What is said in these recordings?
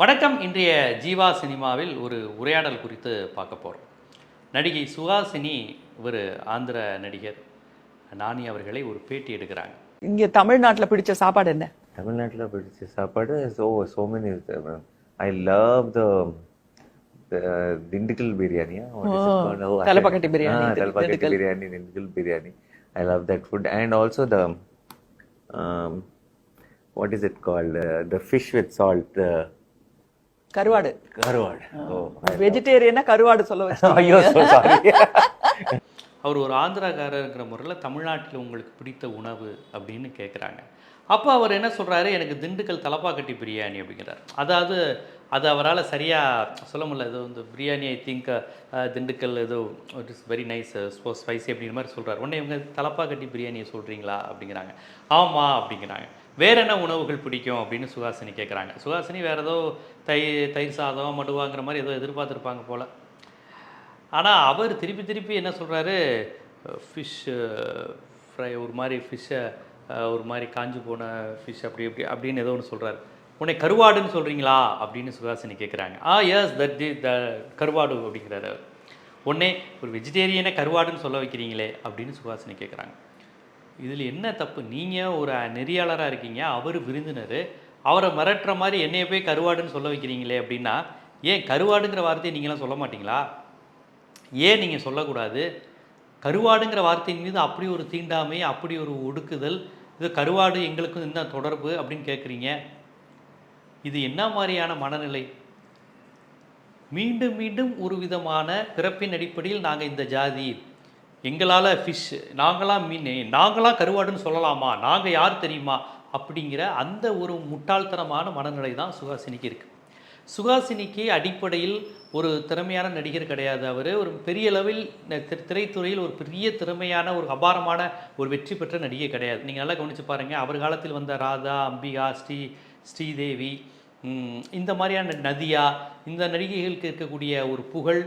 வணக்கம். இன்றைய ஜீவா சினிமாவில் ஒரு உரையாடல் குறித்து பார்க்க போகிறோம் நடிகை சுஹாசினி ஒரு ஆந்திர நடிகர் நானி அவர்களை ஒரு பேட்டி எடுக்கிறாங்க. இங்க தமிழ்நாட்டுல பிடிச்ச சாப்பாடு என்ன? தமிழ்நாட்டில் பிடிச்ச சாப்பாடு so so many I love the Dindigul பிரியாணியா? Thalappakatti biryani, Thalappakatti. Biryani Dindigul biryani. I love that food and also the what is it called the fish with salt karuvadu. Karuvadu. Oh வெஜிடேரியனா கருவாடு சொல்ல ஐயோ sorry அவர் ஒரு ஆந்திராக்காரருங்கிற முறையில் தமிழ்நாட்டில் உங்களுக்கு பிடித்த உணவு அப்படின்னு கேட்குறாங்க அப்போ அவர் என்ன சொல்கிறாரு எனக்கு திண்டுக்கல் தலப்பாக்கட்டி பிரியாணி அப்படிங்கிறார். அதாவது அது அவரால் சரியாக சொல்ல முடியல. ஏதோ இந்த பிரியாணி ஐ திங்க் திண்டுக்கல் ஏதோ இட் இஸ் வெரி நைஸ் ஸ்போ ஸ்பைசி அப்படிங்கிற மாதிரி சொல்கிறார் உடனே இவங்க தலப்பாக்கட்டி பிரியாணியை சொல்கிறீங்களா அப்படிங்கிறாங்க. ஆமாம் அப்படிங்கிறாங்க. வேற என்ன உணவுகள் பிடிக்கும் அப்படின்னு சுஹாசினி கேட்குறாங்க சுஹாசினி வேறு ஏதோ தை தயிர் சாதம் மடுவாங்கிற மாதிரி ஏதோ எதிர்பார்த்துருப்பாங்க போல். ஆனால் அவர் திருப்பி திருப்பி என்ன சொல்கிறாரு ஃபிஷ் ஃப்ரை ஒரு மாதிரி ஃபிஷ்ஷை ஒரு மாதிரி காஞ்சு போன ஃபிஷ் அப்படி இப்படி அப்படின்னு ஏதோ ஒன்று சொல்கிறாரு உன்னை கருவாடுன்னு சொல்கிறீங்களா அப்படின்னு சுகாசினி கேட்குறாங்க ஆ எஸ் தட் தி த கருவாடு அப்படிங்கிறாரு அவர். உடனே ஒரு வெஜிடேரியனை கருவாடுன்னு சொல்ல வைக்கிறீங்களே அப்படின்னு சுகாசினி கேட்குறாங்க இதில் என்ன தப்பு? நீங்கள் ஒரு நெறியாளராக இருக்கீங்க. அவர் விருந்தினர். அவரை மிரட்டுற மாதிரி என்னைய போய் கருவாடுன்னு சொல்ல வைக்கிறீங்களே அப்படின்னா ஏன் கருவாடுங்கிற வார்த்தையை நீங்களாம் சொல்ல மாட்டீங்களா? ஏன் நீங்கள் சொல்லக்கூடாது? கருவாடுங்கிற வார்த்தையின் மீது அப்படி ஒரு தீண்டாமை அப்படி ஒரு ஒடுக்குதல் இது கருவாடு எங்களுக்கும் என்ன தொடர்பு அப்படின்னு கேட்குறீங்க? இது என்ன மாதிரியான மனநிலை? மீண்டும் மீண்டும் ஒரு விதமான பிறப்பின் அடிப்படையில் நாங்கள் இந்த ஜாதி. எங்களால் ஃபிஷ் நாங்களாம் மீன் நாங்களாம் கருவாடுன்னு சொல்லலாமா? நாங்கள் யார் தெரியுமா? அப்படிங்கிற அந்த ஒரு முட்டாள்தனமான மனநிலை தான் சுஹாசினிக்கு இருக்குது சுஹாசினிக்கு அடிப்படையில் ஒரு திறமையான நடிகர் கிடையாது அவர். ஒரு பெரிய அளவில் திரைத்துறையில் ஒரு பெரிய திறமையான ஒரு அபாரமான ஒரு வெற்றி பெற்ற நடிகை கிடையாது. நீங்கள் நல்லா கவனித்து பாருங்கள் அவர் காலத்தில் வந்த ராதா அம்பிகா ஸ்ரீ ஸ்ரீதேவி இந்த மாதிரியான நதியா இந்த நடிகைகளுக்கு இருக்கக்கூடிய ஒரு புகழ்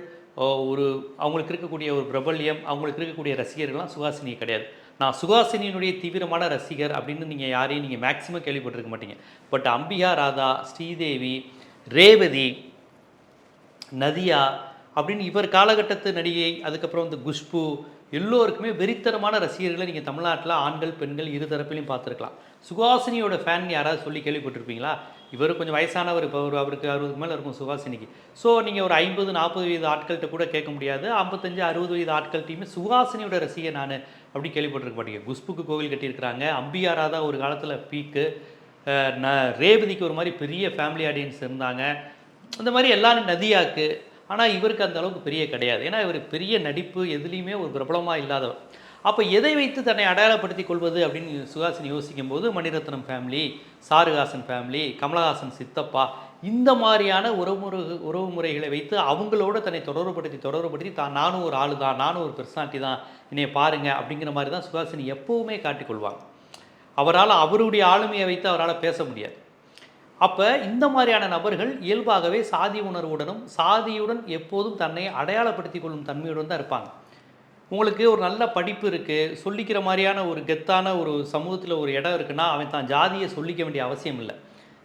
ஒரு அவங்களுக்கு இருக்கக்கூடிய ஒரு பிரபல்யம் அவங்களுக்கு இருக்கக்கூடிய ரசிகர்கள்லாம் சுஹாசினி கிடையாது. நான் சுகாசினியினுடைய தீவிரமான ரசிகர் அப்படின்னு நீங்கள் யாரையும் நீங்கள் மேக்ஸிமம் கேள்விப்பட்டிருக்க மாட்டீங்க. பட் அம்பிகா ராதா ஸ்ரீதேவி ரேவதி நதியா அப்படின்னு இவர் காலகட்டத்து நடிகை அதுக்கப்புறம் வந்து குஷ்பு எல்லோருக்குமே வெறித்தனமான ரசிகர்களை நீங்கள் தமிழ்நாட்டில் ஆண்கள் பெண்கள் இரு தரப்பிலையும் பார்த்துருக்கலாம். சுகாசினியோட ஃபேன் யாராவது சொல்லி கேள்விப்பட்டிருப்பீங்களா? இவர் கொஞ்சம் வயசானவர் இப்போ ஒரு அவருக்கு அறுபதுக்கு மேலே இருக்கும் சுகாசினிக்கு ஸோ நீங்கள் ஒரு ஐம்பது நாற்பது வயது ஆட்கள்கிட்ட கூட கேட்க முடியாது. ஐம்பத்தஞ்சு அறுபது வயது ஆட்கள்கிட்டையுமே சுகாசினியோட ரசிகர் நான். அப்படி கேள்விப்பட்டிருக்க மாட்டீங்க. குஷ்புக்கு கோவில் கட்டியிருக்கிறாங்க. அம்பியாரா தான் ஒரு காலத்தில் பீக்கு. ந ரேவதிக்கு ஒரு மாதிரி பெரிய ஃபேமிலி ஆடியன்ஸ் இருந்தாங்க. அந்த மாதிரி எல்லாரும் நதியாக்கு. ஆனால் இவருக்கு அந்த அளவுக்கு பெரிய கிடையாது. ஏன்னா இவர் பெரிய நடிப்பு எதுலேயுமே ஒரு பிரபலமாக இல்லாதவர். அப்போ எதை வைத்து தன்னை அடையாளப்படுத்திக் கொள்வது அப்படின்னு சுஹாசினி யோசிக்கும் போது மணிரத்னம் ஃபேமிலி சாருஹாசன் ஃபேமிலி கமலஹாசன் சித்தப்பா இந்த மாதிரியான உறவுமுறை உறவு முறைகளை வைத்து அவங்களோட தன்னை தொடர்புபடுத்தி தொடர்புபடுத்தி தான் நானும் ஒரு ஆளு தான் நானும் ஒரு பெர்சனாலிட்டி தான் என்னைய பாருங்கள் அப்படிங்கிற மாதிரி தான் சுஹாசினி எப்போவுமே காட்டிக்கொள்வாங்க அவரால் அவருடைய ஆளுமையை வைத்து அவரால் பேச முடியாது. அப்போ இந்த மாதிரியான நபர்கள் இயல்பாகவே சாதி உணர்வுடனும் சாதியுடன் எப்போதும் தன்னை அடையாளப்படுத்தி கொள்ளும் தன்மையுடன் தான் இருப்பாங்க. உங்களுக்கு ஒரு நல்ல படிப்பு இருக்குது சொல்லிக்கிற மாதிரியான ஒரு கெத்தான ஒரு சமூகத்தில் ஒரு இடம் இருக்குன்னா அவன் தான் ஜாதியை சொல்லிக்க வேண்டிய அவசியம் இல்லை.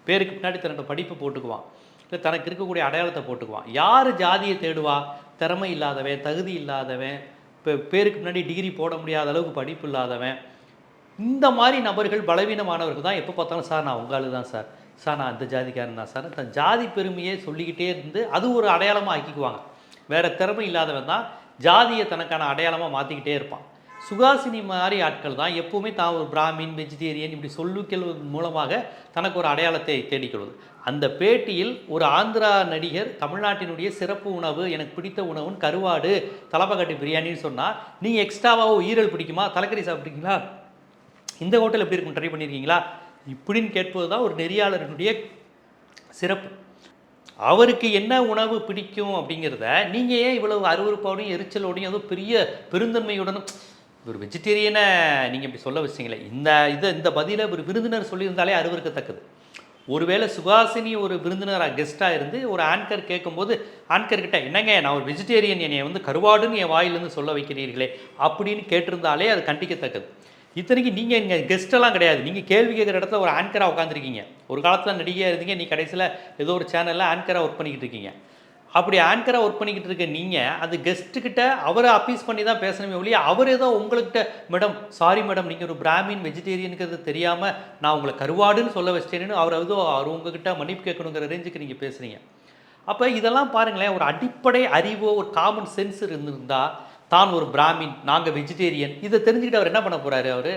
பேருக்கு பின்னாடி தன்னோட படிப்பு போட்டுக்குவான். இல்லை தனக்கு இருக்கக்கூடிய அடையாளத்தை போட்டுக்குவான். யார் ஜாதியை தேடுவா? திறமை இல்லாதவன் தகுதி இல்லாதவன் இப்போ பேருக்கு முன்னாடி டிகிரி போட முடியாத அளவுக்கு படிப்பு இல்லாதவன். இந்த மாதிரி நபர்கள் பலவீனமானவர்கள் தான் எப்போ பார்த்தாலும் சார் நான் உங்களால் தான் சார். சார் நான் இந்த ஜாதிக்காரன் தான் சார். தன் ஜாதி பெருமையை சொல்லிக்கிட்டே இருந்து அது ஒரு அடையாளமாக ஆக்கிக்குவாங்க. வேறு திறமை இல்லாதவன் தான் ஜாதியை தனக்கான அடையாளமாக மாற்றிக்கிட்டே இருப்பான். சுகாசினி மாதிரி ஆட்கள் தான் எப்போவுமே தான் ஒரு பிராமின் வெஜிடேரியன் இப்படி சொல்லுக்கள் மூலமாக தனக்கு ஒரு அடையாளத்தை தேடிக்கொள்வது. அந்த பேட்டியில் ஒரு ஆந்திரா நடிகர் தமிழ்நாட்டினுடைய சிறப்பு உணவு எனக்கு பிடித்த உணவுன்னு கருவாடு தலப்பக்கட்டு பிரியாணின்னு சொன்னால் நீங்கள் எக்ஸ்ட்ராவாக ஈரல் பிடிக்குமா? தலைக்கறி சாப்பிட்றீங்களா? இந்த ஹோட்டல் எப்படி இருக்கும் ட்ரை பண்ணியிருக்கீங்களா இப்படின்னு கேட்பது தான் ஒரு நெறியாளரினுடைய சிறப்பு. அவருக்கு என்ன உணவு பிடிக்கும் அப்படிங்கிறத நீங்கள் ஏன் இவ்வளவு அருவருப்போடையும் எரிச்சலோடையும் ஏதோ பெரிய பெருந்தன்மையுடனும் ஒரு வெஜிடேரியனை நீங்கள் இப்படி சொல்ல வச்சிங்களே இந்த இதை இந்த பதிலை ஒரு விருந்தினர் சொல்லியிருந்தாலே அருவருக்கத்தக்கது. ஒருவேளை சுகாசினி ஒரு விருந்தினராக கெஸ்ட்டாக இருந்து ஒரு ஆன்கர் கேட்கும்போது ஆன்கர் கிட்ட என்னங்க நான் ஒரு வெஜிடேரியன் என்னை வந்து கருவாடுன்னு என் வாயிலிருந்து சொல்ல வைக்கிறீர்களே அப்படின்னு கேட்டிருந்தாலே அது கண்டிக்கத்தக்கது. இத்தனைக்கு நீங்கள் இங்கே கெஸ்டெல்லாம் கிடையாது. நீங்கள் கேள்வி கேட்குற இடத்துல ஒரு ஆங்கராக உட்காந்துருக்கீங்க ஒரு காலத்தில் நடிகையாக இருந்தீங்க நீ கடைசியில் ஏதோ ஒரு சேனலில் ஆங்கராக ஒர்க் பண்ணிக்கிட்டு இருக்கீங்க. அப்படி ஆங்கராக ஒர்க் பண்ணிக்கிட்டு இருக்க நீங்கள் அது கெஸ்ட்டுக்கிட்ட அவரை அப்பீஸ் பண்ணி தான் பேசணுமே ஒழிய அவர் ஏதோ உங்கள்கிட்ட மேடம் சாரி மேடம் நீங்கள் ஒரு பிராமின் வெஜிடேரியனுங்கிறது தெரியாமல் நான் உங்களை கருவாடுன்னு சொல்ல வச்சிட்டேன்னு அவர் ஏதோ அவர் உங்ககிட்ட மன்னிப்பு கேட்கணுங்கிற ரேஞ்சுக்கு நீங்கள் பேசுகிறீங்க அப்போ இதெல்லாம் பாருங்களேன் ஒரு அடிப்படை அறிவோ ஒரு காமன் சென்ஸ் இருந்திருந்தால் தான் ஒரு பிராமின் நாங்கள் வெஜிடேரியன் இதை தெரிஞ்சுக்கிட்டு அவர் என்ன பண்ண போகிறாரு அவர்?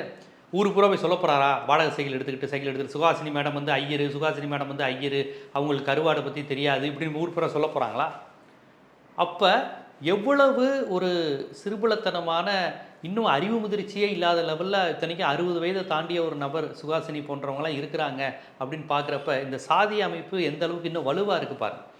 ஊர் பூரா போய் சொல்ல போகிறாரா வாடகை சைக்கிள் எடுத்துக்கிட்டு சைக்கிள் எடுத்துகிட்டு சுகாசினி மேடம் வந்து ஐயர் சுகாசினி மேடம் வந்து ஐயர் அவங்களுக்கு கருவாடை பற்றி தெரியாது இப்படின்னு ஊர் பூரா சொல்ல போகிறாங்களா அப்போ எவ்வளவு ஒரு சிறுபலத்தனமான இன்னும் அறிவு முதிர்ச்சியே இல்லாத லெவலில் இத்தனைக்கும் அறுபது வயதை தாண்டிய ஒரு நபர் சுகாசினி போன்றவங்களாம் இருக்கிறாங்க அப்படின்னு பார்க்குறப்ப இந்த சாதி அமைப்பு எந்த அளவுக்கு இன்னும் வலுவாக இருக்குது பாருங்கள்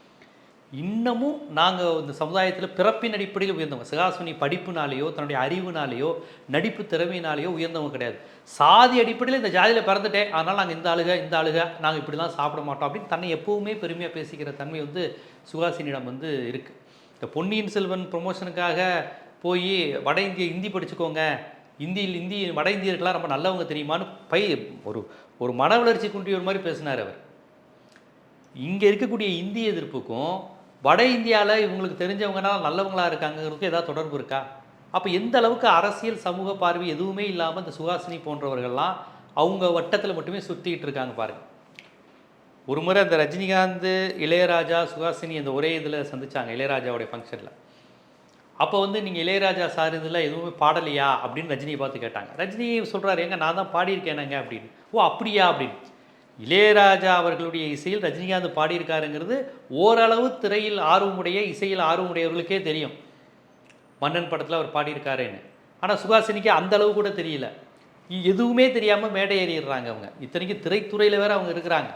இன்னமும் நாங்கள் இந்த சமுதாயத்தில் பிறப்பின் அடிப்படையில் உயர்ந்தவங்க. சுகாசினி படிப்புனாலேயோ தன்னுடைய அறிவுனாலேயோ நடிப்பு திறமையினாலேயோ உயர்ந்தவங்க கிடையாது. சாதி அடிப்படையில் இந்த ஜாதியில் பிறந்துட்டேன். அதனால் நாங்கள் இந்த ஆளுக இந்த ஆளுக நாங்கள் இப்படிலாம் சாப்பிட மாட்டோம் அப்படின்னு தன்னை எப்பவுமே பெருமையாக பேசிக்கிற தன்மை வந்து சுகாசினியிடம் வந்து இருக்குது இந்த பொன்னியின் செல்வன் ப்ரொமோஷனுக்காக போய் வட இந்திய ஹிந்தி படிச்சுக்கோங்க. இந்தியில் இந்தி வட இந்தியர்கள்லாம் ரொம்ப நல்லவங்க தெரியுமான்னு பை ஒரு ஒரு மன வளர்ச்சி குன்றியவர் மாதிரி பேசினார் அவர். இங்கே இருக்கக்கூடிய இந்திய எதிர்ப்புக்கும் வட இந்தியாவில் இவங்களுக்கு தெரிஞ்சவங்கனால நல்லவங்களா இருக்காங்கிறதுக்கு ஏதாவது தொடர்பு இருக்கா? அப்போ எந்த அளவுக்கு அரசியல் சமூக பார்வை எதுவுமே இல்லாமல் இந்த சுஹாசினி போன்றவர்கள்லாம் அவங்க வட்டத்தில் மட்டுமே சுற்றிக்கிட்டு இருக்காங்க பாருங்க. ஒரு முறை அந்த ரஜினிகாந்த் இளையராஜா சுஹாசினி அந்த ஒரே இதில் சந்திச்சாங்க இளையராஜாவுடைய ஃபங்க்ஷனில் அப்போ வந்து நீங்கள் இளையராஜா சார் இதில் எதுவுமே பாடலையா? அப்படின்னு ரஜினியை பார்த்து கேட்டாங்க. ரஜினி சொல்கிறாரு எங்க நான் தான் பாடியிருக்கேனங்க அப்படின்னு. ஓ அப்படியா? அப்படின்னு. இளையராஜா அவர்களுடைய இசையில் ரஜினிகாந்த் பாடியிருக்காருங்கிறது ஓரளவு திரையில் ஆர்வமுடைய இசையில் ஆர்வமுடையவர்களுக்கே தெரியும். மன்னன் படத்தில் அவர் பாடியிருக்காருன்னு. ஆனால் சுகாசினிக்கு அந்த அளவு கூட தெரியல. எதுவுமே தெரியாமல் மேடை ஏறிடுறாங்க அவங்க. இத்தனைக்கும் திரைத்துறையில் வேறு அவங்க இருக்கிறாங்க.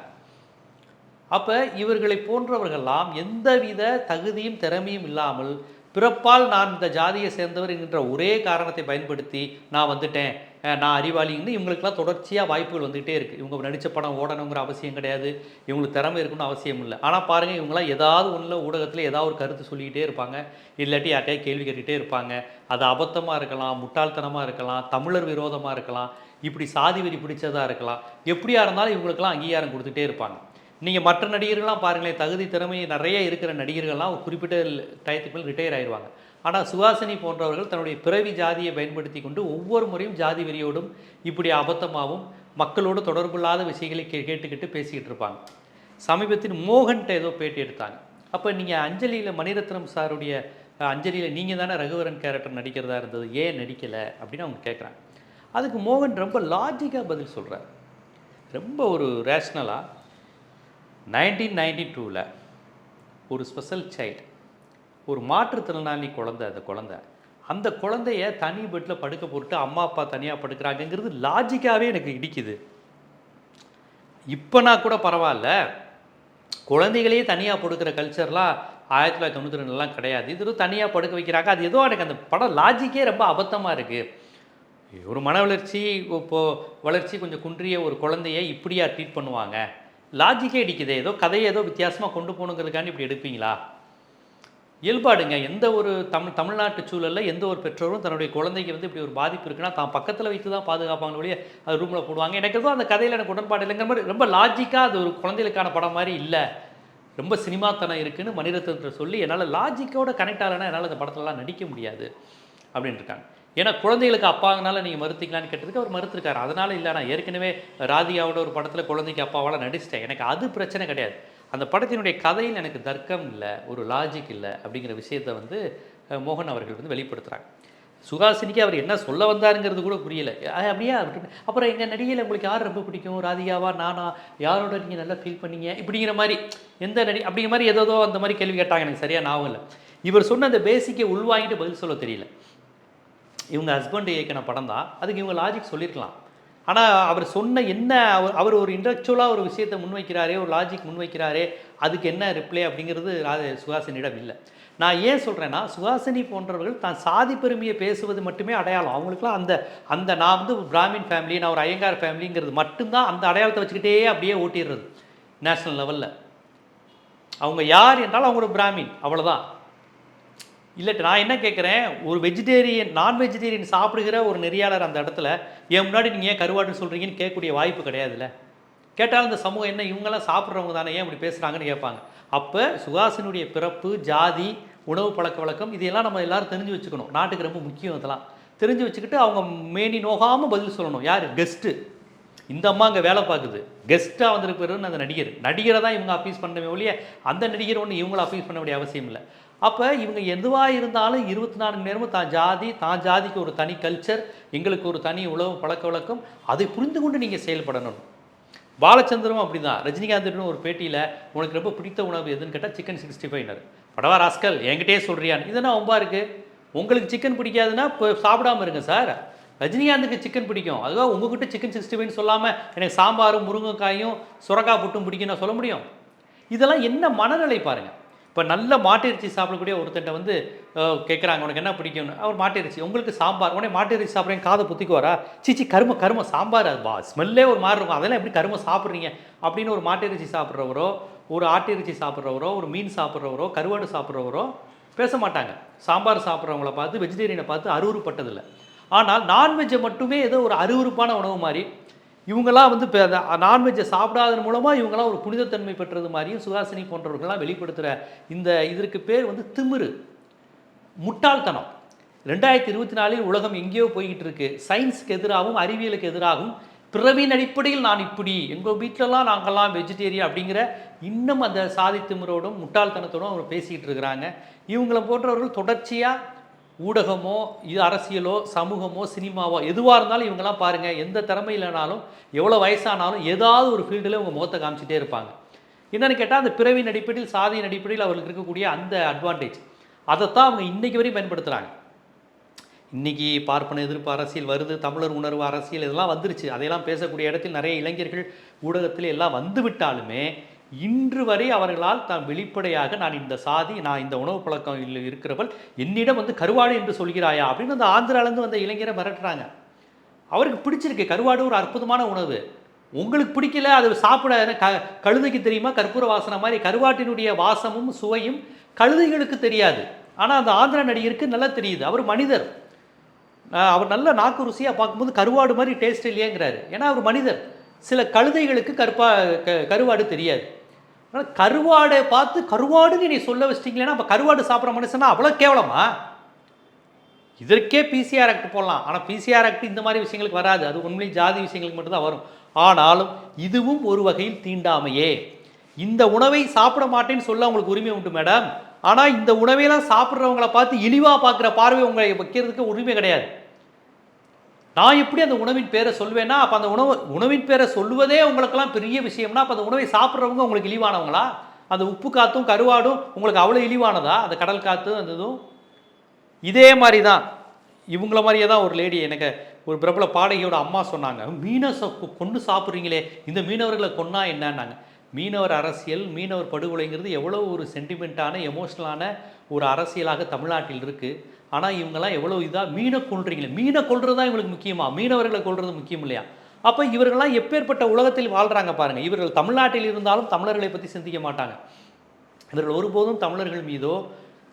அப்போ இவர்களை போன்றவர்கள்லாம் எந்தவித தகுதியும் திறமையும் இல்லாமல் பிறப்பால் நான் இந்த ஜாதியை சேர்ந்தவர் என்கின்ற ஒரே காரணத்தை பயன்படுத்தி நான் வந்துட்டேன். நான் அறிவாளின்னு இவங்களுக்குலாம் தொடர்ச்சியாக வாய்ப்புகள் வந்துகிட்டே இருக்குது இவங்க நடித்த படம் ஓடணுங்கிற அவசியம் கிடையாது. இவங்களுக்கு திறமை இருக்கணும்னு அவசியம் இல்லை. ஆனால் பாருங்கள் இவங்களாம் ஏதாவது ஒன்றில் ஊடகத்தில் ஏதாவது ஒரு கருத்து சொல்லிக்கிட்டே இருப்பாங்க. இல்லாட்டி யார்ட்டையா கேள்வி கேட்டுகிட்டே இருப்பாங்க. அது அபத்தமாக இருக்கலாம் முட்டாள்தனமாக இருக்கலாம் தமிழர் விரோதமாக இருக்கலாம் இப்படி சாதி வெறி பிடிச்சதாக இருக்கலாம். எப்படியா இருந்தாலும் இவங்களுக்கெல்லாம் அங்கீகாரம் கொடுத்துட்டே இருப்பாங்க. நீங்கள் மற்ற நடிகர்கள்லாம் பாருங்களேன் தகுதி திறமை நிறைய இருக்கிற நடிகர்கள்லாம் ஒரு குறிப்பிட்ட டயத்துக்கு மேல் ரிட்டையர் ஆயிடுவாங்க ஆனால் சுவாசினி போன்றவர்கள் தன்னுடைய பிறவி ஜாதியை பயன்படுத்தி கொண்டு ஒவ்வொரு முறையும் ஜாதி வெறியோடும் இப்படி அபத்தமாகவும் மக்களோடு தொடர்பில்லாத விஷயங்களை கே கேட்டுக்கிட்டு பேசிக்கிட்டு இருப்பாங்க. சமீபத்தில் மோகன்கிட்ட ஏதோ பேட்டி எடுத்தாங்க அப்போ நீங்கள் அஞ்சலியில் மணிரத்னம் சாருடைய அஞ்சலியில் நீங்கள் தானே ரகுவரன் கேரக்டர் நடிக்கிறதா இருந்தது ஏன் நடிக்கலை அப்படின்னு அவங்க கேட்குறாங்க அதுக்கு மோகன் ரொம்ப லாஜிக்காக பதில் சொல்கிறார் ரொம்ப ஒரு ரேஷ்னலாக நைன்டீன் நைன்டி டூவில் ஒரு ஸ்பெஷல் சைல்டு ஒரு மாற்றுத்திறனாளி குழந்தை அந்த குழந்தை. அந்த குழந்தைய தனி பெட்டில் படுக்க போட்டு அம்மா அப்பா தனியாக படுக்கிறாங்கங்கிறது லாஜிக்காகவே எனக்கு இடிக்குது. இப்போனா கூட பரவாயில்ல. குழந்தைகளையே தனியாக படுக்கிற கல்ச்சர்லாம் ஆயிரத்தி தொள்ளாயிரத்தி தொண்ணூற்றி ரெண்டுலாம் கிடையாது. இது தனியாக படுக்க வைக்கிறாங்க. அது ஏதோ எனக்கு அந்த படம் லாஜிக்கே ரொம்ப அபத்தமாக இருக்குது ஒரு மன வளர்ச்சி இப்போது வளர்ச்சி கொஞ்சம் குன்றிய ஒரு குழந்தைய இப்படியா ட்ரீட் பண்ணுவாங்க? லாஜிக்கே அடிக்குது ஏதோ கதையை ஏதோ வித்தியாசமாக கொண்டு போகணுங்கிறதுக்காண்டி இப்படி எடுப்பீங்களா? இயல்பாடுங்க. எந்த ஒரு தமிழ் தமிழ்நாட்டு சூழலில் எந்த ஒரு பெற்றோரும் தன்னுடைய குழந்தைக்கு வந்து இப்படி ஒரு பாதிப்பு இருக்குன்னா தான் பக்கத்தில் வைத்து தான் பாதுகாப்பாங்க ஒழிய அது ரூமில் போடுவாங்க. எனக்கு எதுவும் அந்த கதையில் எனக்கு உடன்பாடு இல்லைங்கிற மாதிரி ரொம்ப லாஜிக்காக அது ஒரு குழந்தைகளுக்கான படம் மாதிரி இல்லை. ரொம்ப சினிமாத்தனம் இருக்குன்னு மணிரத்னத்தை சொல்லி என்னால் லாஜிக்கோட கனெக்ட் ஆகலைன்னா என்னால் அந்த படத்துலலாம் நடிக்க முடியாது அப்படின்னு இருக்காங்க. ஏன்னா குழந்தைகளுக்கு அப்பாங்கனால நீங்கள் மறுத்தீங்களான்னு கேட்டதுக்கு அவர் மறுத்துருக்காரு. அதனால இல்லை நான் ஏற்கனவே ராதிகாவோட ஒரு படத்தில் குழந்தைக்கு அப்பாவால் நடிச்சிட்டேன். எனக்கு அது பிரச்சனை கிடையாது. அந்த படத்தினுடைய கதையில் எனக்கு தர்க்கம் இல்லை ஒரு லாஜிக் இல்லை அப்படிங்கிற விஷயத்தை வந்து மோகன் அவர்கள் வந்து வெளிப்படுத்துகிறாங்க சுகாசினிக்கு அவர் என்ன சொல்ல வந்தாருங்கிறது கூட புரியல. அப்படியே அப்படியா? அப்புறம் எங்கள் நடிகையில் உங்களுக்கு யார் ரொம்ப பிடிக்கும்? ராதிகாவா நானா? யாரோட நீங்கள் நல்லா ஃபீல் பண்ணீங்க? இப்படிங்கிற மாதிரி எந்த நடி அப்படிங்கிற மாதிரி ஏதோ அந்த மாதிரி கேள்வி கேட்டாங்க. எனக்கு சரியாக ஞாபகம் இல்லை. இவர் சொன்ன அந்த பேசிக்கை உள்வாங்கிட்டு பதில் சொல்ல தெரியல. இவங்க ஹஸ்பண்ட் இயக்கின படம் தான். அதுக்கு இவங்க லாஜிக் சொல்லியிருக்கலாம் ஆனால் அவர் சொன்ன என்ன அவர் அவர் ஒரு இன்டலெக்சுவலாக ஒரு விஷயத்தை முன்வைக்கிறாரே ஒரு லாஜிக் முன்வைக்கிறாரே அதுக்கு என்ன ரிப்ளை அப்படிங்கிறது ராத சுஹாசினியிடம் இல்லை. நான் ஏன் சொல்கிறேன்னா சுஹாசினி போன்றவர்கள் தான் சாதி பெருமையை பேசுவது மட்டுமே அடையாளம். அவங்களுக்குலாம் அந்த அந்த நான் வந்து பிராமின் ஃபேமிலி நான் ஒரு ஐயங்கார் ஃபேமிலிங்கிறது மட்டும்தான் அந்த அடையாளத்தை வச்சுக்கிட்டே அப்படியே ஓட்டிடுறது. நேஷ்னல் லெவலில் அவங்க யார் என்றால் அவங்க ஒரு பிராமின் அவ்வளோதான் இல்லட்டு நான் என்ன கேட்குறேன் ஒரு வெஜிடேரியன் நான் வெஜிடேரியன் சாப்பிடுகிற ஒரு நெறியாளர் அந்த இடத்துல என் முன்னாடி நீங்கள் ஏன் கருவாடுன்னு சொல்கிறீங்கன்னு கேட்கக்கூடிய வாய்ப்பு கிடையாதுல்ல? கேட்டாலும் இந்த சமூகம் என்ன இவங்கெல்லாம் சாப்பிட்றவங்க தானே? ஏன் இப்படி பேசுகிறாங்கன்னு கேட்பாங்க. அப்போ சுகாசினுடைய பிறப்பு ஜாதி உணவு பழக்க வழக்கம் இதையெல்லாம் நம்ம எல்லாரும் தெரிஞ்சு வச்சுக்கணும். நாட்டுக்கு ரொம்ப முக்கியம் இதெல்லாம் தெரிஞ்சு வச்சுக்கிட்டு அவங்க மேனி நோகாமல் பதில் சொல்லணும். யார்? கெஸ்ட்டு இந்த அம்மா அங்கே வேலை பார்க்குது. கெஸ்ட்டாக வந்திருக்கிறன்னு அந்த நடிகர். நடிகரை தான் இவங்க அப்பீஸ் பண்ணவே ஒழிய அந்த நடிகர் ஒன்று இவங்களை அப்பீஸ் பண்ண வேண்டிய அவசியம் இல்லை. அப்போ இவங்க எதுவாக இருந்தாலும் இருபத்தி நாலு மணி நேரமும் தான் ஜாதி தான் ஜாதிக்கு ஒரு தனி கல்ச்சர் எங்களுக்கு ஒரு தனி உழவு பழக்க வழக்கம் அதை புரிந்து கொண்டு நீங்கள் செயல்படணும். பாலச்சந்திரம் அப்படிதான். ரஜினிகாந்த் ஒரு பேட்டியில் உனக்கு ரொம்ப பிடித்த உணவு எதுன்னு கேட்டால் சிக்கன் சிக்ஸ்டி ஃபைவ்னர் படவா ராஸ்கல் என்கிட்டயே சொல்கிறியான்னு இதெல்லாம் ரொம்ப இருக்குது உங்களுக்கு சிக்கன் பிடிக்காதுன்னா இப்போ சாப்பிடாம இருங்க சார். ரஜினிகாந்துக்கு சிக்கன் பிடிக்கும். அதுவாக உங்ககிட்ட சிக்கன் சிக்ஸ்டி ஃபைவ்னு சொல்லாமல் எனக்கு சாம்பாரும் முருங்கைக்காயும் சுரக்காய் புட்டும் பிடிக்கும் நான் சொல்ல முடியும்? இதெல்லாம் என்ன மனநிலை பாருங்கள் இப்போ நல்ல மாட்டிறைச்சி சாப்பிடக்கூடிய ஒருத்தன்ட்ட வந்து கேட்குறாங்க உனக்கு என்ன பிடிக்கும்னு? அவர் மாட்டிறைச்சி உங்களுக்கு சாம்பார். உடனே மாட்டிறைச்சி சாப்பிட்றேன் காதை புத்திக்குவாரா? சீச்சி கரும கரும சாம்பார் அது வா ஸ்மெல்லே ஒரு மாதிரி இருக்கும். அதெல்லாம் எப்படி கரும சாப்பிட்றீங்க? அப்படின்னு ஒரு மாட்டிறைச்சி சாப்பிட்றவரோ ஒரு ஆட்டிறைச்சி சாப்பிட்றவரோ ஒரு மீன் சாப்பிட்றவரோ கருவாடு சாப்பிட்றவரோ பேச மாட்டாங்க. சாம்பார் சாப்பிட்றவங்கள பார்த்து வெஜிடேரியனை பார்த்து அருவருப்பட்டதில்லை. ஆனால் நான்வெஜ்ஜை மட்டுமே ஏதோ ஒரு அருவருப்பான உணவு மாதிரி இவங்கெல்லாம் வந்து இப்போ நான்வெஜ்ஜை சாப்பிடாதன் மூலமாக இவங்கெல்லாம் ஒரு புனிதத்தன்மை பெற்றது மாதிரியும் சுகாசினி போன்றவர்கள்லாம் வெளிப்படுத்துகிற இந்த இதற்கு பேர் வந்து திமிரு. முட்டாள்தனம். ரெண்டாயிரத்தி இருபத்தி நாலில் உலகம் எங்கேயோ போய்கிட்டு இருக்கு. சயின்ஸுக்கு எதிராகவும் அறிவியலுக்கு எதிராகவும் பிறவின் அடிப்படையில் நான் இப்படி எங்கள் வீட்டிலலாம் நாங்கள்லாம் வெஜிடேரியன் அப்படிங்கிற இன்னும் அந்த சாதி திமிரோடும் முட்டாள்தனத்தோடும் அவங்க பேசிக்கிட்டு இருக்கிறாங்க. இவங்களை போன்றவர்கள் தொடர்ச்சியாக ஊடகமோ இது அரசியலோ சமூகமோ சினிமாவோ எதுவாக இருந்தாலும் இவங்கெல்லாம் பாருங்கள் எந்த திறமை இல்லைனாலும் எவ்வளோ வயசானாலும் ஏதாவது ஒரு ஃபீல்டில் இவங்க முகத்தை காமிச்சிட்டே இருப்பாங்க. என்னன்னு கேட்டால் அந்த பிறவின் அடிப்படையில் சாதியின் அடிப்படையில் அவர்களுக்கு இருக்கக்கூடிய அந்த அட்வான்டேஜ் அதைத்தான் அவங்க இன்றைக்கு வரையும் பயன்படுத்துகிறாங்க இன்றைக்கி பார்ப்பன எதிர்ப்பு அரசியல் வருது தமிழர் உணர்வு அரசியல் இதெல்லாம் வந்துருச்சு. அதையெல்லாம் பேசக்கூடிய இடத்தில் நிறைய இளைஞர்கள் ஊடகத்தில் எல்லாம் வந்து விட்டாலுமே இன்று வரை அவர்களால் தான் வெளிப்படையாக நான் இந்த சாதி நான் இந்த உணவு பழக்கம் இல்லை இருக்கிறவள் என்னிடம் வந்து கருவாடு என்று சொல்கிறாயா? அப்படின்னு அந்த ஆந்திராலேருந்து வந்த இளைஞரை மிரட்டுறாங்க. அவருக்கு பிடிச்சிருக்கு. கருவாடு ஒரு அற்புதமான உணவு. உங்களுக்கு பிடிக்கல அது சாப்பிட க கழுதைக்கு தெரியுமா? கற்பூர வாசனை மாதிரி கருவாட்டினுடைய வாசமும் சுவையும் கழுதைகளுக்கு தெரியாது. ஆனால் அந்த ஆந்திரா நடிகருக்கு நல்லா தெரியுது. அவர் மனிதர். அவர் நல்ல நாக்கு ருசியாக பார்க்கும்போது கருவாடு மாதிரி டேஸ்ட் இல்லையேங்கிறாரு. ஏன்னா அவர் மனிதர். சில கழுதைகளுக்கு கருப்பா க கருவாடு தெரியாது. ஆனால் கருவாடை பார்த்து கருவாடுன்னு நீ சொல்ல வச்சிட்டீங்களேன்னா அப்போ கருவாடு சாப்பிட்ற மனுஷனா அவ்வளோ கேவலமா? இதற்கே பிசிஆர் ஆக்ட் போடலாம். ஆனால் பிசிஆர் ஆக்ட் இந்த மாதிரி விஷயங்களுக்கு வராது. அது உண்மையிலேயே ஜாதி விஷயங்களுக்கு மட்டும்தான் வரும். ஆனாலும் இதுவும் ஒரு வகையில் தீண்டாமையே. இந்த உணவை சாப்பிட மாட்டேன்னு சொல்ல உங்களுக்கு உரிமை உண்டு மேடம். ஆனால் இந்த உணவையெல்லாம் சாப்பிட்றவங்கள பார்த்து இழிவாக பார்க்குற பார்வை உங்களை வைக்கிறதுக்கு உரிமை கிடையாது. நான் எப்படி அந்த உணவின் பேரை சொல்வேன்னா அப்போ அந்த உணவு உணவின் பேரை சொல்லுவதே உங்களுக்கெல்லாம் பெரிய விஷயம்னா அப்போ அந்த உணவை சாப்பிட்றவங்க உங்களுக்கு இழிவானவங்களா? அந்த உப்பு காத்தும் கருவாடும் உங்களுக்கு அவ்வளோ இழிவானதா? அந்த கடல் காத்து அந்த இதுவும்? இதே மாதிரி தான் இவங்கள மாதிரியே தான் ஒரு லேடி எனக்கு ஒரு பிரபல பாடகியோட அம்மா சொன்னாங்க மீனை ச- கொண்டு சாப்பிட்றீங்களே இந்த மீனவர்களை கொன்னா என்னன்னாங்க? மீனவர் அரசியல் மீனவர் படுகொலைங்கிறது எவ்வளோ ஒரு சென்டிமெண்ட்டான எமோஷ்னலான ஒரு அரசியலாக தமிழ்நாட்டில் இருக்குது ஆனால் இவங்கெல்லாம் எவ்வளோ இதாக மீனை கொள்றீங்களே மீனை கொள்றது தான் இவங்களுக்கு முக்கியமாக மீனவர்களை கொல்றது முக்கியம் இல்லையா? அப்போ இவர்கள்லாம் எப்பேற்பட்ட உலகத்தில் வாழ்கிறாங்க பாருங்கள் இவர்கள் தமிழ்நாட்டில் இருந்தாலும் தமிழர்களை பற்றி சிந்திக்க மாட்டாங்க. இவர்கள் ஒருபோதும் தமிழர்கள் மீதோ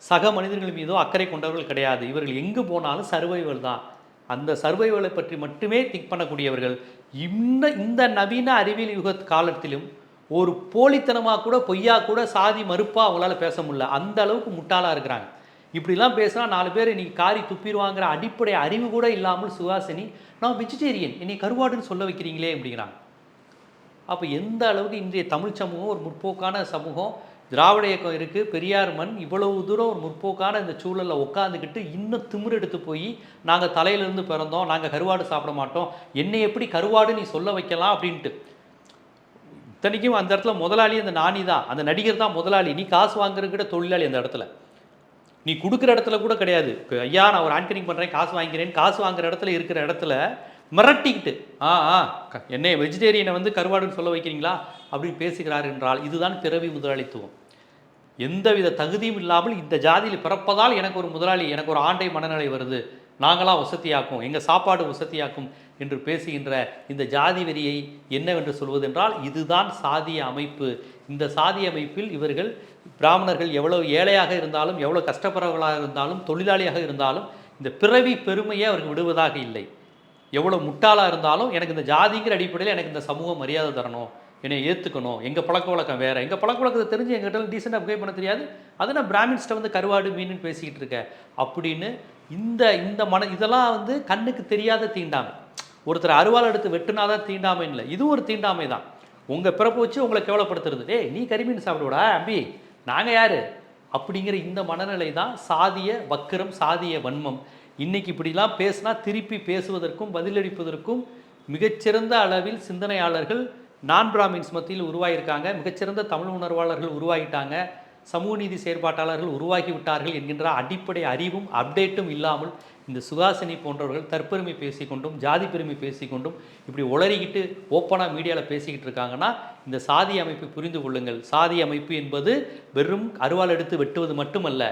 சக மனிதர்கள் மீதோ அக்கறை கொண்டவர்கள் கிடையாது. இவர்கள் எங்கு போனாலும் சர்வைவல் தான். அந்த சர்வைவலை பற்றி மட்டுமே திங்க் பண்ணக்கூடியவர்கள். இந்த இந்த நவீன அறிவியல் யுக காலத்திலும் ஒரு போலித்தனமாக கூட பொய்யா கூட சாதி மறுப்பாக அவங்களால பேச முடியல. அந்த அளவுக்கு முட்டாளாக இருக்கிறாங்க. இப்படிலாம் பேசினா நாலு பேர் இன்னைக்கு காரி துப்பிடுவாங்கிற அடிப்படை அறிவு கூட இல்லாமல் சுஹாசினி நான் வெஜிடேரியன் என்னை கருவாடுன்னு சொல்ல வைக்கிறீங்களே அப்படிங்கிறாங்க. அப்போ எந்த அளவுக்கு இன்றைய தமிழ் சமூகம் ஒரு முற்போக்கான சமூகம் திராவிட இயக்கம் இருக்குது பெரியார் மண் இவ்வளவு தூரம் ஒரு முற்போக்கான இந்த சூழலில் உட்காந்துக்கிட்டு இன்னும் திமிர் எடுத்து போய் நாங்கள் தலையிலேருந்து பிறந்தோம் நாங்கள் கருவாடு சாப்பிட மாட்டோம் என்னை எப்படி கருவாடு நீ சொல்ல வைக்கலாம் அப்படின்ட்டு. இத்தனைக்கும் அந்த இடத்துல முதலாளி அந்த நாணி தான் அந்த நடிகர் தான் முதலாளி. நீ காசு வாங்குறதுக்கிட்ட தொழிலாளி அந்த இடத்துல. நீ கொடுக்குற இடத்துல கூட கிடையாது. ஐயா நான் ஒரு ஆங்கரிங் பண்ணுறேன் காசு வாங்கிக்கிறேன். காசு வாங்குற இடத்துல இருக்கிற இடத்துல மிரட்டிக்கிட்டு ஆ ஆ என்னை வெஜிடேரியனை வந்து கருவாடுன்னு சொல்ல வைக்கிறீங்களா? அப்படின்னு பேசுகிறார் என்றால் இதுதான் பிறவி முதலாளித்துவம். எந்தவித தகுதியும் இல்லாமல் இந்த ஜாதியில் பிறப்பதால் எனக்கு ஒரு முதலாளி எனக்கு ஒரு ஆண்டை மனநிலை வருது. நாங்களாம் வசதியாக்கும் எங்கள் சாப்பாடு வசதியாக்கும் என்று பேசுகின்ற இந்த ஜாதி வெறியை என்னவென்று சொல்வதென்றால் இதுதான் சாதிய அமைப்பு. இந்த சாதி அமைப்பில் இவர்கள் பிராமணர்கள் எவ்வளவு ஏழையாக இருந்தாலும் எவ்வளோ கஷ்டப்படுறவர்களாக இருந்தாலும் தொழிலாளியாக இருந்தாலும் இந்த பிறவி பெருமையை அவருக்கு விடுவதாக இல்லை. எவ்வளோ முட்டாளாக இருந்தாலும் எனக்கு இந்த ஜாதிங்கிற அடிப்படையில் எனக்கு இந்த சமூகம் மரியாதை தரணும் என்னை ஏற்றுக்கணும் எங்கள் பழக்க வழக்கம் வேறு எங்கள் பழக்க வழக்கத்தை தெரிஞ்சு எங்கிட்ட டீசெண்டாக பிஹேவ் பண்ண தெரியாது. அதை நான் பிராமின்ஸ்ட்டை வந்து கருவாடு மீன் பேசிக்கிட்டு இருக்கேன். அப்படின்னு இந்த இந்த மன இதெல்லாம் வந்து கண்ணுக்கு தெரியாத தீண்டாமை. ஒருத்தர் அருவாள் எடுத்து வெட்டுனாதான் தீண்டாமை இல்லை. இது ஒரு தீண்டாமை தான் உங்கள் பிறப்பு வச்சு உங்களை கேவலப்படுத்துறது. டேய் நீ கரிமீன் சாப்பிடுவடா அம்பி. நாங்கள் யார்? அப்படிங்கிற இந்த மனநிலை தான் சாதிய வக்கிரம் சாதிய வன்மம். இன்னைக்கு இப்படிலாம் பேசினா திருப்பி பேசுவதற்கும் பதிலளிப்பதற்கும் மிகச்சிறந்த அளவில் சிந்தனையாளர்கள் நான் பிராமின்ஸ் மத்தியில் உருவாகியிருக்காங்க மிகச்சிறந்த தமிழ் உணர்வாளர்கள் உருவாகிட்டாங்க சமூக நீதி செயற்பாட்டாளர்கள் உருவாகி விட்டார்கள் என்கின்ற அடிப்படை அறிவும் அப்டேட்டும் இல்லாமல் இந்த சுகாசினி போன்றவர்கள் தற்பெருமை பேசிக்கொண்டும் ஜாதி பெருமை பேசிக்கொண்டும் இப்படி உளறிக்கிட்டு ஓப்பனாக மீடியாவில் பேசிக்கிட்டு இருக்காங்கன்னா இந்த சாதி அமைப்பை புரிந்து கொள்ளுங்கள். சாதி அமைப்பு என்பது வெறும் அருவாள் எடுத்து வெட்டுவது மட்டுமல்ல.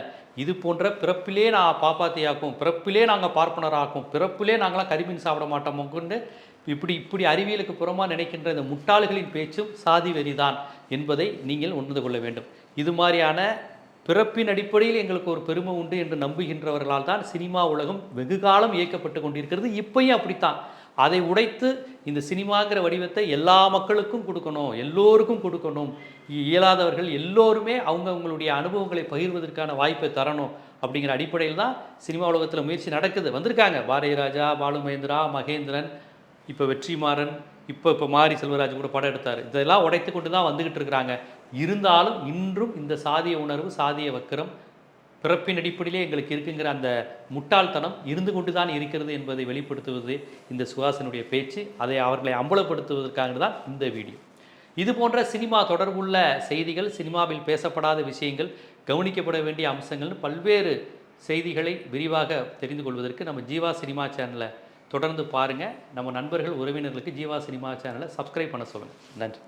இது போன்ற பிறப்பிலே நான் பாப்பாத்தியாக்கும் பிறப்பிலே நாங்கள் பார்ப்பனராக்கும் பிறப்பிலே நாங்களாம் கரிமீன் சாப்பிட மாட்டோம் கொண்டு இப்படி இப்படி அறிவியலுக்கு புறமாக நினைக்கின்ற இந்த முட்டாள்களின் பேச்சும் சாதி வெறிதான் என்பதை நீங்கள் உணர்ந்து கொள்ள வேண்டும். இது மாதிரியான பிறப்பின் அடிப்படையில் எங்களுக்கு ஒரு பெருமை உண்டு என்று நம்புகின்றவர்களால் தான் சினிமா உலகம் வெகு காலம் இயக்கப்பட்டு கொண்டிருக்கிறது. இப்பயும் அப்படித்தான். அதை உடைத்து இந்த சினிமாங்கிற வடிவத்தை எல்லா மக்களுக்கும் கொடுக்கணும் எல்லோருக்கும் கொடுக்கணும். இ- இயலாதவர்கள் எல்லோருமே அவங்க அவங்களுடைய அனுபவங்களை பகிர்வதற்கான வாய்ப்பை தரணும் அப்படிங்கிற அடிப்படையில் தான் சினிமா உலகத்தில் முயற்சி நடக்குது. வந்திருக்காங்க. பாரதி ராஜா பாலு மகேந்திரா மகேந்திரன் இப்போ வெற்றிமாறன் இப்போ இப்போ மாரி செல்வராஜ் கூட படம் எடுத்தார். இதெல்லாம் உடைத்து கொண்டு தான் வந்துக்கிட்டு இருக்கிறாங்க. இருந்தாலும் இன்றும் இந்த சாதிய உணர்வு சாதிய வக்கிரம் பிறப்பின் அடிப்படையிலே எங்களுக்கு இருக்குங்கிற அந்த முட்டாள்தனம் இருந்து கொண்டு தான் இருக்கிறது என்பதை வெளிப்படுத்துவது இந்த சுஹாசனுடைய பேச்சு. அதை அவர்களை அம்பலப்படுத்துவதற்காக தான் இந்த வீடியோ. இது போன்ற சினிமா தொடர்புள்ள செய்திகள் சினிமாவில் பேசப்படாத விஷயங்கள் கவனிக்கப்பட வேண்டிய அம்சங்கள்னு பல்வேறு செய்திகளை விரிவாக தெரிந்து கொள்வதற்கு நம்ம ஜீவா சினிமா சேனலை தொடர்ந்து பாருங்கள் நம்ம நண்பர்கள் உறவினர்களுக்கு ஜீவா சினிமா சேனலை சப்ஸ்கிரைப் பண்ண சொல்லுங்கள் நன்றி.